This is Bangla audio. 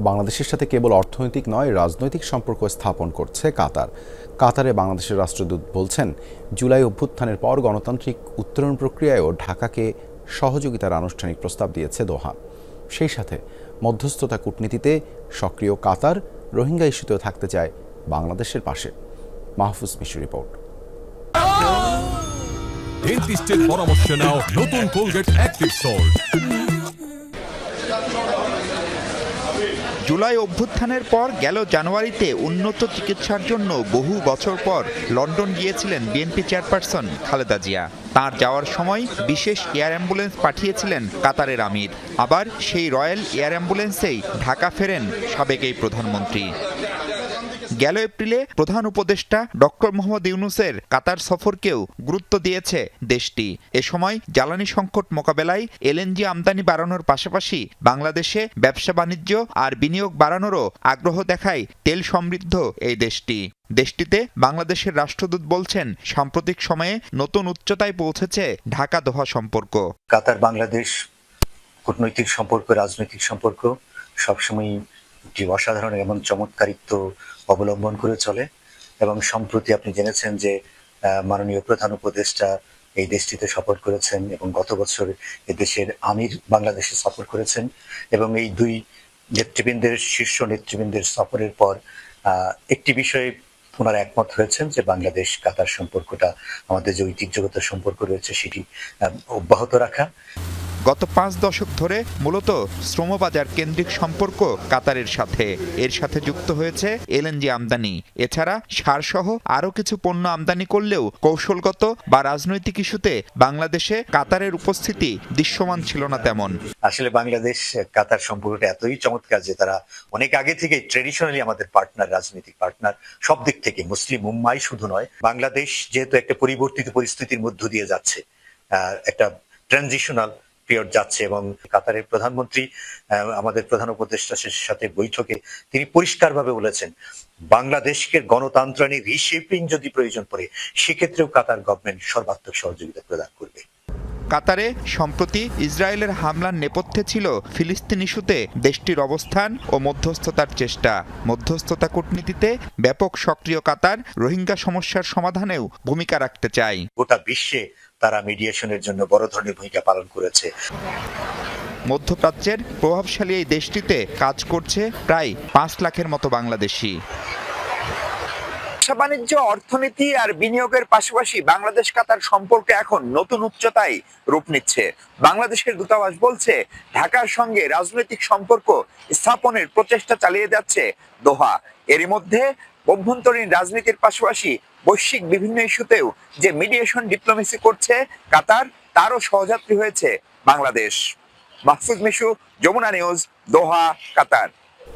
বাংলাদেশের সাথে কেবল অর্থনৈতিক নয়, রাজনৈতিক সম্পর্ক স্থাপন করছে কাতার। কাতারে বাংলাদেশের রাষ্ট্রদূত বলছেন, জুলাই অভ্যুত্থানের পর গণতান্ত্রিক উত্তরণ প্রক্রিয়ায়ও ঢাকাকে সহযোগিতার আনুষ্ঠানিক প্রস্তাব দিয়েছে দোহা। সেই সাথে মধ্যস্থতা কূটনীতিতে সক্রিয় কাতার রোহিঙ্গা ইস্যুতেও থাকতে চায় বাংলাদেশের পাশে। মাহফুজ মিশু রিপোর্ট। ডেন্টিস্টের পরামর্শ নাও নতুন কোলগেট অ্যাক্টিভ সল্ট জুলাই অভ্যুত্থানের পর গেল জানুয়ারিতে উন্নত চিকিৎসার জন্য বহু বছর পর লন্ডন গিয়েছিলেন বিএনপি চেয়ারপারসন খালেদা জিয়া। তার যাওয়ার সময় বিশেষ এয়ার অ্যাম্বুলেন্স পাঠিয়েছিলেন কাতারের আমির। আবার সেই রয়্যাল এয়ার অ্যাম্বুলেন্সেই ঢাকা ফেরেন সাবেক এই প্রধানমন্ত্রী। গেল এপ্রিলে প্রধান উপদেষ্টা ডক্টর মোহাম্মদ ইউনুসের কাতার সফরকেও গুরুত্ব দিয়েছে দেশটি। এ সময় জ্বালানি সংকট মোকাবেলায় এলএনজি আমদানি বাড়ানোর পাশাপাশি বাংলাদেশে ব্যবসা বাণিজ্য আর বিনিয়োগ বাড়ানোরও আগ্রহ দেখায় তেল সমৃদ্ধ এই দেশটি। দেশটিতে বাংলাদেশের রাষ্ট্রদূত বলছেন, সাম্প্রতিক সময়ে নতুন উচ্চতায় পৌঁছেছে ঢাকা দোহা সম্পর্ক। কাতার বাংলাদেশ কূটনৈতিক সম্পর্ক, রাজনৈতিক সম্পর্ক সবসময় একটি অসাধারণ এবং চমৎকারিত্ব অবলম্বন করে চলে। এবং সম্প্রতি আপনি জেনেছেন যে মাননীয় প্রধান উপদেষ্টা এই দেশটিতে সফর করেছেন এবং গত বছর দেশের আমির বাংলাদেশে সফর করেছেন। এবং এই দুই নেতৃবৃন্দের, শীর্ষ নেতৃবৃন্দের সফরের পর একটি বিষয়ে ওনারা একমত হয়েছেন যে, বাংলাদেশ, কাতার সম্পর্কটা, আমাদের যে ঐতিহ্যগত সম্পর্ক রয়েছে, সেটি অব্যাহত রাখা। গত পাঁচ দশক ধরে মূলত শ্রমবাজার কেন্দ্রিক সম্পর্ক কাতারের সাথে। এর সাথে যুক্ত হয়েছে এলএনজি আমদানি। এছাড়া সারসহ আরও কিছু পণ্য আমদানি করলেও কৌশলগত বা রাজনৈতিক ইস্যুতে বাংলাদেশে কাতারের উপস্থিতি দৃশ্যমান ছিল না তেমন। আসলে বাংলাদেশ, কাতার সম্পর্কটা এতই চমৎকার যে তারা অনেক আগে থেকে ট্রেডিশনালি আমাদের পার্টনার রাজনৈতিক পার্টনার সব দিক থেকে, মুসলিম মুম্বাই শুধু নয়, বাংলাদেশ যেহেতু একটা পরিবর্তিত পরিস্থিতির মধ্য দিয়ে যাচ্ছে একটা ট্রানজিশনাল পিরিয়ড যাচ্ছে এবং কাতারের প্রধানমন্ত্রী আমাদের প্রধান উপদেষ্টা সাথে বৈঠকে তিনি পরিষ্কারভাবে বলেছেন, বাংলাদেশকে গণতান্ত্রিক রিশেপিং যদি প্রয়োজন পড়ে, সেক্ষেত্রেও কাতার গভর্নমেন্ট সর্বাত্মক সহযোগিতা প্রদান করবে। কাতারে সম্প্রতি ইসরায়েলের হামলার নেপথ্যে ছিল ফিলিস্তিন ইস্যুতে দেশটির অবস্থান ও মধ্যস্থতার চেষ্টা। মধ্যস্থতা কূটনীতিতে ব্যাপক সক্রিয় কাতার রোহিঙ্গা সমস্যার সমাধানেও ভূমিকা রাখতে চায়। গোটা বিশ্বে তারা মিডিয়েশনের জন্য বড় ধরনের ভূমিকা পালন করেছে। মধ্যপ্রাচ্যের প্রভাবশালী এই দেশটিতে কাজ করছে প্রায় পাঁচ লাখের মতো বাংলাদেশি। ব্যবসা বাণিজ্য, অর্থনীতি আর বিনিয়োগের পাশাপাশি বাংলাদেশ, কাতার সম্পর্ক এখন নতুন উচ্চতায় রূপ নিচ্ছে। বাংলাদেশের দূতাবাস বলছে, ঢাকার সঙ্গে রাজনৈতিক সম্পর্ক স্থাপনের প্রচেষ্টা চালিয়ে যাচ্ছে দোহা। এরই মধ্যে অভ্যন্তরীণ রাজনীতির পাশাপাশি বৈশ্বিক বিভিন্ন ইস্যুতেও যে মিডিয়েশন ডিপ্লোমেসি করছে কাতার, তারও সহযাত্রী হয়েছে Bangladesh. Mahfuz Mishu, Jamuna news, Doha, Qatar.